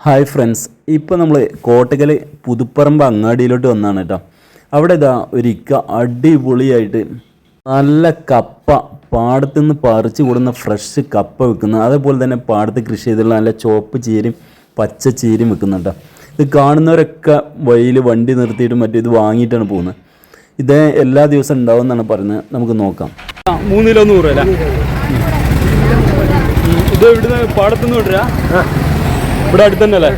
Hi friends ഇപ്പോൾ നമ്മൾ കോട്ടക്കൽ പുതുപ്പറമ്പ് അങ്ങാടിയിലോട്ട് വന്നതാണ് കേട്ടോ അവിടെ ഇതാ ഒരു ഇക്ക അടിപൊളിയായിട്ട് നല്ല കപ്പ പാടത്ത് നിന്ന് പറിച്ചു കൊടുക്കുന്ന ഫ്രഷ് കപ്പ വെക്കുന്ന. അതേപോലെ തന്നെ പാടത്ത് കൃഷി ചെയ്തുള്ള നല്ല ചുവപ്പ് ചീരയും പച്ച ചീരയും വെക്കുന്നുണ്ട് ഇത് കാണുന്നവരൊക്കെ വഴിയിൽ വണ്ടി നിർത്തിയിട്ട് മറ്റേ ഇത് വാങ്ങിയിട്ടാണ് പോകുന്നത്. ഇത് എല്ലാ ദിവസവും ഉണ്ടാവും എന്നാണ് പറയുന്നത്. നമുക്ക് നോക്കാം. മൂന്ന് കിലോ നൂറ് അല്ല? ഇത് ഇവിടുന്ന് പാടത്തുനിന്ന് വിടുക ഇവിടെ അടുത്ത് തന്നെ അല്ലേ?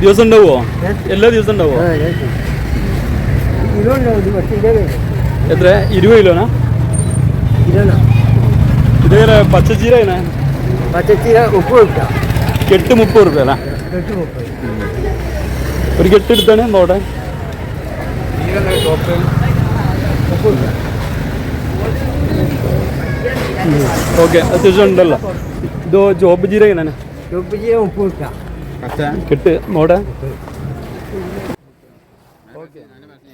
ദിവസം ഉണ്ടാവുമോ എല്ലാ ദിവസം ഉണ്ടാവുമോ എത്ര? ഇരുപത് കിലോനാ? ഇത് പച്ചച്ചീര കെട്ട് മുപ്പത് റുപ്യ അല്ലേ? ഒരു കെട്ട് എടുത്താണ് നോട്ടെ ഓക്കെ അത്യാവശ്യം ഉണ്ടല്ലോ. ഇതോ ജോബ് ജീര കെട്ട്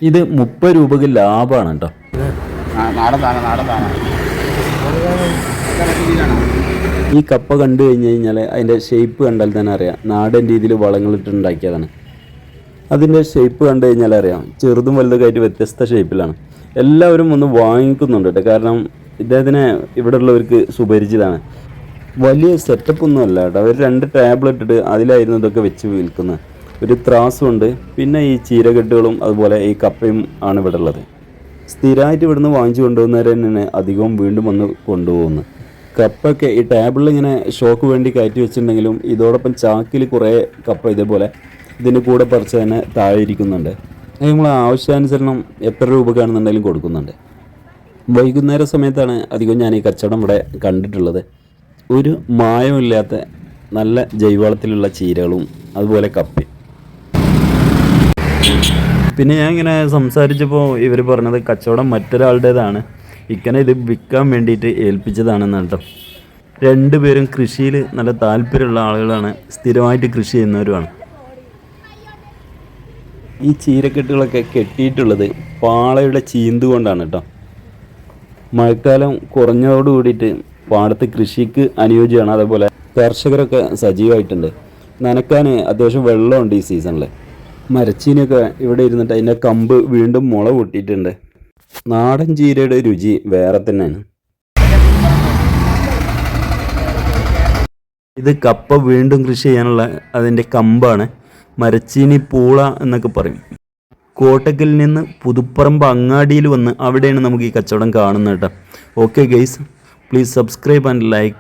ഇത് മുപ്പത് രൂപക്ക് ലാഭമാണ് കേട്ടോ. ഈ കപ്പ കണ്ടു കഴിഞ്ഞു കഴിഞ്ഞാൽ അതിന്റെ ഷേപ്പ് കണ്ടാൽ തന്നെ അറിയാം. നാടൻ രീതിയിൽ വളങ്ങളിട്ട് ഉണ്ടാക്കിയതാണ്. അതിന്റെ ഷേപ്പ് കണ്ടു കഴിഞ്ഞാൽ അറിയാം. ചെറുതും വലുതുമായിട്ട് ആയിട്ട് വ്യത്യസ്ത ഷേപ്പിലാണ് എല്ലാവരും ഒന്ന് വാങ്ങിക്കുന്നുണ്ട് കേട്ടോ. കാരണം ഇദ്ദേഹത്തിന് ഇവിടെ ഉള്ളവർക്ക് സുപരിചിതമാണ്. വലിയ സെറ്റപ്പ് ഒന്നും അല്ല കേട്ടോ. അവർ രണ്ട് ടാബ്ലറ്റ് ഇട്ട് അതിലായിരുന്നു ഇതൊക്കെ വെച്ച് വിൽക്കുന്നത്. ഒരു ത്രാസും ഉണ്ട്. പിന്നെ ഈ ചീരകെട്ടുകളും അതുപോലെ ഈ കപ്പയും ആണ് ഇവിടെ ഉള്ളത്. സ്ഥിരമായിട്ട് ഇവിടുന്ന് വാങ്ങിച്ചു കൊണ്ടുപോകുന്നവരെ തന്നെയാണ് അധികവും വീണ്ടും വന്ന് കൊണ്ടുപോകുന്നത്. കപ്പൊക്കെ ഈ ടേബിളിൽ ഇങ്ങനെ ഷോക്ക് വേണ്ടി കയറ്റി വെച്ചിട്ടുണ്ടെങ്കിലും ഇതോടൊപ്പം ചാക്കിൽ കുറേ കപ്പ ഇതേപോലെ ഇതിന്റെ കൂടെ പറിച്ച് തന്നെ താഴെ ഇരിക്കുന്നുണ്ട്. നമ്മൾ ആവശ്യാനുസരണം എത്ര രൂപ കാണുന്നുണ്ടെങ്കിലും കൊടുക്കുന്നുണ്ട്. വൈകുന്നേര സമയത്താണ് അധികം ഞാൻ ഈ കച്ചവടം ഇവിടെ കണ്ടിട്ടുള്ളത്. ഒരു മായമില്ലാത്ത നല്ല ജൈവളത്തിലുള്ള ചീരകളും അതുപോലെ കപ്പി. പിന്നെ ഞാൻ ഇങ്ങനെ സംസാരിച്ചപ്പോൾ ഇവർ പറഞ്ഞത് കച്ചവടം മറ്റൊരാളുടേതാണ്. ഇക്കനെ ഇത് വിൽക്കാൻ വേണ്ടിയിട്ട് ഏൽപ്പിച്ചതാണെന്ന് കേട്ടോ രണ്ടുപേരും കൃഷിയിൽ നല്ല താല്പര്യമുള്ള ആളുകളാണ് സ്ഥിരമായിട്ട് കൃഷി ചെയ്യുന്നവരുമാണ്. ഈ ചീരക്കെട്ടുകളൊക്കെ കെട്ടിയിട്ടുള്ളത് പാളയുടെ ചീന്തുകൊണ്ടാണ് കേട്ടോ മഴക്കാലം കുറഞ്ഞതോട് കൂടിയിട്ട് പാടത്ത് കൃഷിക്ക് അനുയോജ്യമാണ്. അതേപോലെ കർഷകരൊക്കെ സജീവമായിട്ടുണ്ട് നനക്കാൻ അത്യാവശ്യം വെള്ളമുണ്ട് ഈ സീസണിൽ മരച്ചീനിയൊക്കെ ഇവിടെ ഇരുന്നിട്ട് അതിന്റെ കമ്പ് വീണ്ടും മുള പൊട്ടിയിട്ടുണ്ട്. നാടൻ ചീരയുടെ രുചി വേറെ തന്നെയാണ്. ഇത് കപ്പ വീണ്ടും കൃഷി ചെയ്യാനുള്ള അതിന്റെ കമ്പാണ്. മരച്ചീനി പൂള എന്നൊക്കെ പറയും. കോട്ടക്കലിൽ നിന്ന് പുതുപ്പറമ്പ് അങ്ങാടിയിൽ വന്ന് അവിടെയാണ് നമുക്ക് ഈ കച്ചവടം കാണുന്നത് കേട്ടോ. Okay guys Please subscribe and like.